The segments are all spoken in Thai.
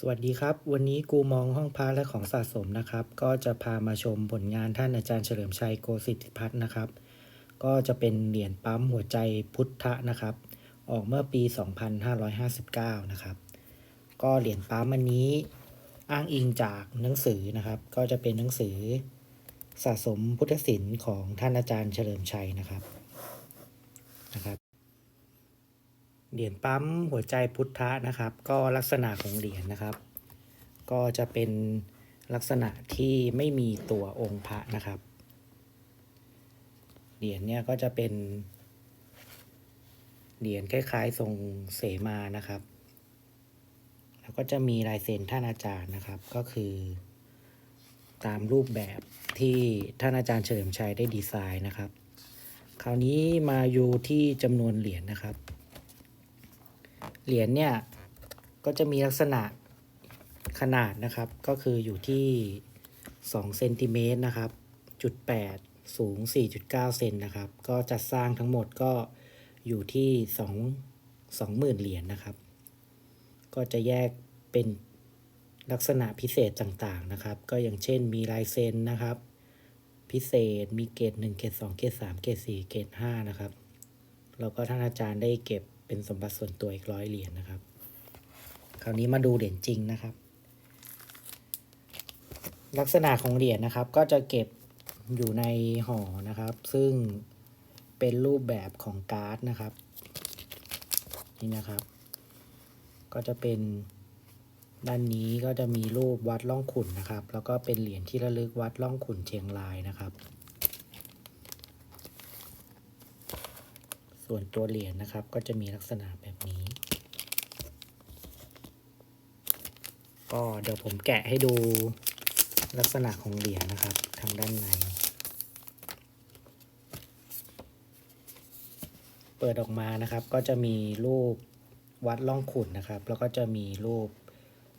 สวัสดีครับ วันนี้กูมองห้องพักและของสะสมนะครับ ก็จะพามาชมผลงานท่านอาจารย์เฉลิมชัยโกสิทธิพัฒน์นะครับ ก็จะเป็นเหรียญปั๊มหัวใจพุทธะนะครับ ออกเมื่อปี 2559 นะครับ ก็เหรียญปั๊มอันนี้อ้างอิงจากหนังสือนะครับ ก็จะเป็นหนังสือสะสมพุทธศิลป์ของท่านอาจารย์เฉลิมชัยนะครับนะครับ เหรียญปั๊มหัวใจพุทธะนะครับ ก็ลักษณะของเหรียญนะครับ ก็จะเป็นลักษณะที่ไม่มีตัวองค์พระนะครับ เหรียญเนี่ยก็จะเป็น เหรียญคล้ายๆทรงเสมานะครับ แล้วก็จะมีลายเซ็นท่านอาจารย์นะครับ ก็คือ ตามรูปแบบที่ท่านอาจารย์เฉลิมชัยได้ดีไซน์นะครับ คราวนี้มาอยู่ที่จำนวนเหรียญนะครับ เหรียญเนี่ยก็จะมีลักษณะขนาดนะครับ ก็คืออยู่ที่2เซนติเมตรนะครับจุด8สูง 4.9 เซนนะครับ ก็จัดสร้างทั้งหมดก็อยู่ที่ 2 20,000 เหรียญนะครับ ก็จะแยกเป็นลักษณะพิเศษต่างๆนะครับ ก็อย่างเช่นมีลายเซ็นนะครับ พิเศษมีเกรด1เกรด2เกรด3เกรด4เกรด5นะครับ แล้วก็ท่านอาจารย์ได้เก็บ เป็นสมบัติส่วนตัวอีกร้อยเหรียญนะครับ คราวนี้มาดูเหรียญจริงนะครับ ลักษณะของเหรียญนะครับ ก็จะเก็บอยู่ในห่อนะครับ ซึ่งเป็นรูปแบบของการ์ดนะครับ นี่นะครับ ก็จะเป็นด้านนี้ก็จะมีรูปวัดล่องขุนนะครับ แล้วก็เป็นเหรียญที่ระลึกวัดล่องขุนเชียงรายนะครับ ส่วนตัวเหรียญนะครับก็จะมีลักษณะแบบนี้ ก็เดี๋ยวผมแกะให้ดูลักษณะของเหรียญนะครับ ทางด้านใน เปิดออกมานะครับ ก็จะมีรูปวัดล่องขุนนะครับ แล้วก็จะมีรูป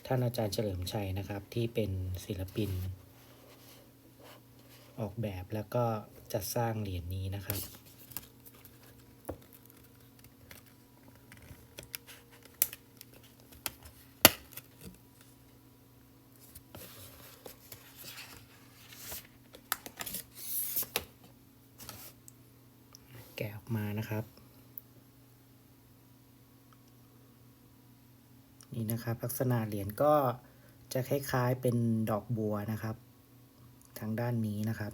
ท่านอาจารย์เฉลิมชัยนะครับ ที่เป็นศิลปิน ออกแบบแล้วก็จัดสร้างเหรียญนี้นะครับ แกะออกมา นะครับ นี่นะครับ ลักษณะเหรียญก็จะคล้ายๆเป็นดอกบัวนะครับ ทางด้านนี้นะครับ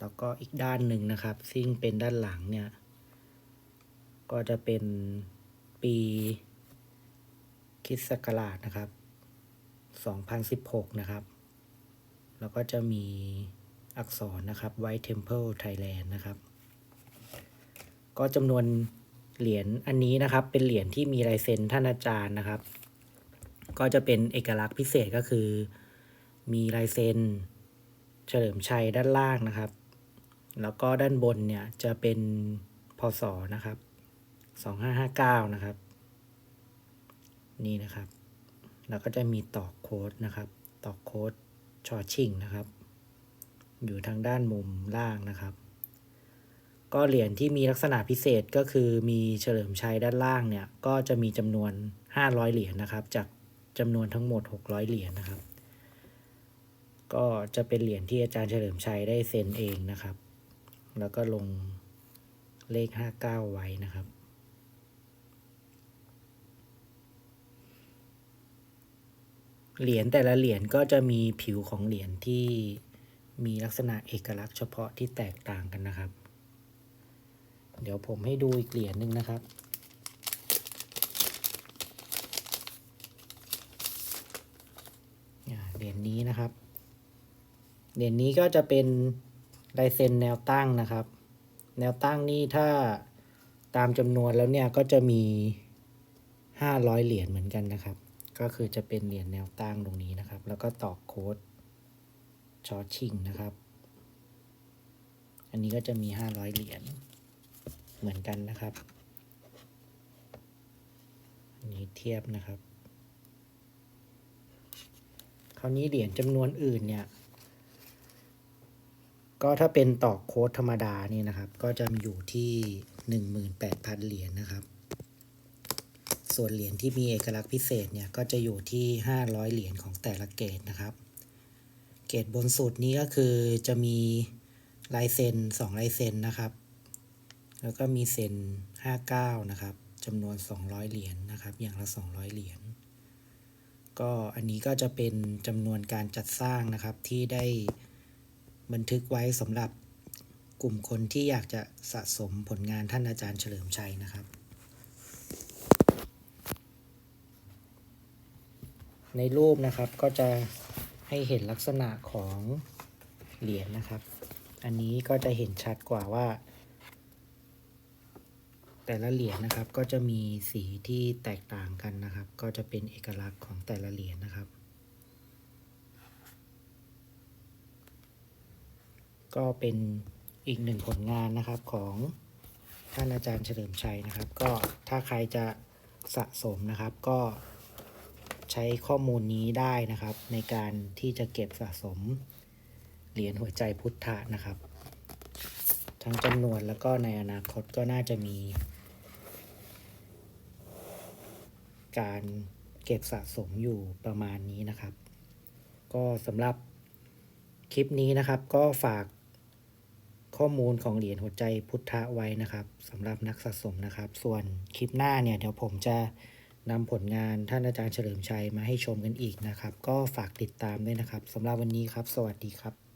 แล้วก็อีกด้านหนึ่งนะครับ ซึ่งเป็นด้านหลังเนี่ย ก็จะเป็นปีคริดศักราชนะครับ 2016 นะครับ แล้วก็จะมี อักษรนะครับ White Temple Thailand นะครับ ก็จำนวนเหรียญอันนี้นะครับ เป็นเหรียญที่มีลายเซ็นท่านอาจารย์นะครับ ก็จะเป็นเอกลักษณ์พิเศษก็คือ มีลายเซ็นเฉลิมชัยด้านล่างนะครับ แล้วก็ด้านบนเนี่ยจะเป็นพศนะครับ 2559 นะครับ นี่นะครับ แล้วก็จะมีตอกโค้ดนะครับ ตอกโค้ดชอชิงนะครับ อยู่ทางด้านมุมล่างนะครับ ก็เหรียญที่มีลักษณะพิเศษก็คือมีเฉลิมชัยด้านล่างเนี่ยก็จะมีจำนวน 500 เหรียญนะครับ จากจำนวนทั้งหมด 600 เหรียญนะครับ ก็จะเป็นเหรียญที่อาจารย์เฉลิมชัยได้เซ็นเองนะครับ แล้วก็ลงเลข 59 ไว้นะครับเหรียญแต่ละเหรียญก็จะมีผิวของเหรียญที่ มีลักษณะเอกลักษณ์เฉพาะที่แตกต่างกันนะครับ เดี๋ยวผมให้ดูอีกเหรียญหนึ่งนะครับ เหรียญนี้นะครับ เหรียญนี้ก็จะเป็นลายเซ็นแนวตั้งนะครับ แนวตั้งนี่ถ้าตามจำนวนแล้วเนี่ยก็จะมี500เหรียญเหมือนกันนะครับ ก็คือจะเป็นเหรียญแนวตั้งตรงนี้นะครับ แล้วก็ตอกโค้ด ชอชิงนะครับ อันนี้ก็จะมี 500 เหรียญเหมือนกันนะครับ อันนี้เทียบนะครับ คราวนี้เหรียญจำนวนอื่นเนี่ย ก็ถ้าเป็นตอกโค้ดธรรมดานี่นะครับ ก็จะมีอยู่ที่ 18,000 เหรียญนะครับส่วนเหรียญที่มีเอกลักษณ์พิเศษเนี่ยก็จะอยู่ที่ 500 เหรียญของแต่ละเกรดนะครับ เกรดบนสุดนี้ก็คือจะมีลายเซ็น2ลายเซ็นนะครับ แล้วก็มีเซ็น59 นะครับจำนวน 200 เหรียญนะครับ อย่างละ 200 เหรียญ ก็อันนี้ก็จะเป็นจำนวนการจัดสร้างนะครับที่ได้บันทึกไว้สำหรับกลุ่มคนที่อยากจะสะสมผลงานท่านอาจารย์เฉลิมชัยนะครับ ในรูปนะครับก็จะ ให้เห็นลักษณะของเหรียญนะครับ อันนี้ก็จะเห็นชัดกว่าว่า แต่ละเหรียญนะครับก็จะมีสีที่แตกต่างกันนะครับ ก็จะเป็นเอกลักษณ์ของแต่ละเหรียญนะครับ ก็เป็นอีกหนึ่งผลงานนะครับของท่านอาจารย์เฉลิมชัยนะครับ ก็ถ้าใครจะสะสมนะครับก็ ใช้ข้อมูลนี้ได้นะครับ ในการที่จะเก็บสะสมเหรียญหัวใจพุทธะนะครับ ทั้งจำนวนแล้วก็ในอนาคตก็น่าจะมี การเก็บสะสมอยู่ประมาณนี้นะครับ ก็สำหรับคลิปนี้นะครับ ก็ฝากข้อมูลของเหรียญหัวใจพุทธะไว้นะครับสำหรับนักสะสมนะครับ ส่วนคลิปหน้าเนี่ยเดี๋ยวผมจะ นำผลงานท่านอาจารย์เฉลิมชัยมาให้ชมกันอีกนะครับ ก็ฝากติดตามด้วยนะครับสำหรับวันนี้ครับ สวัสดีครับ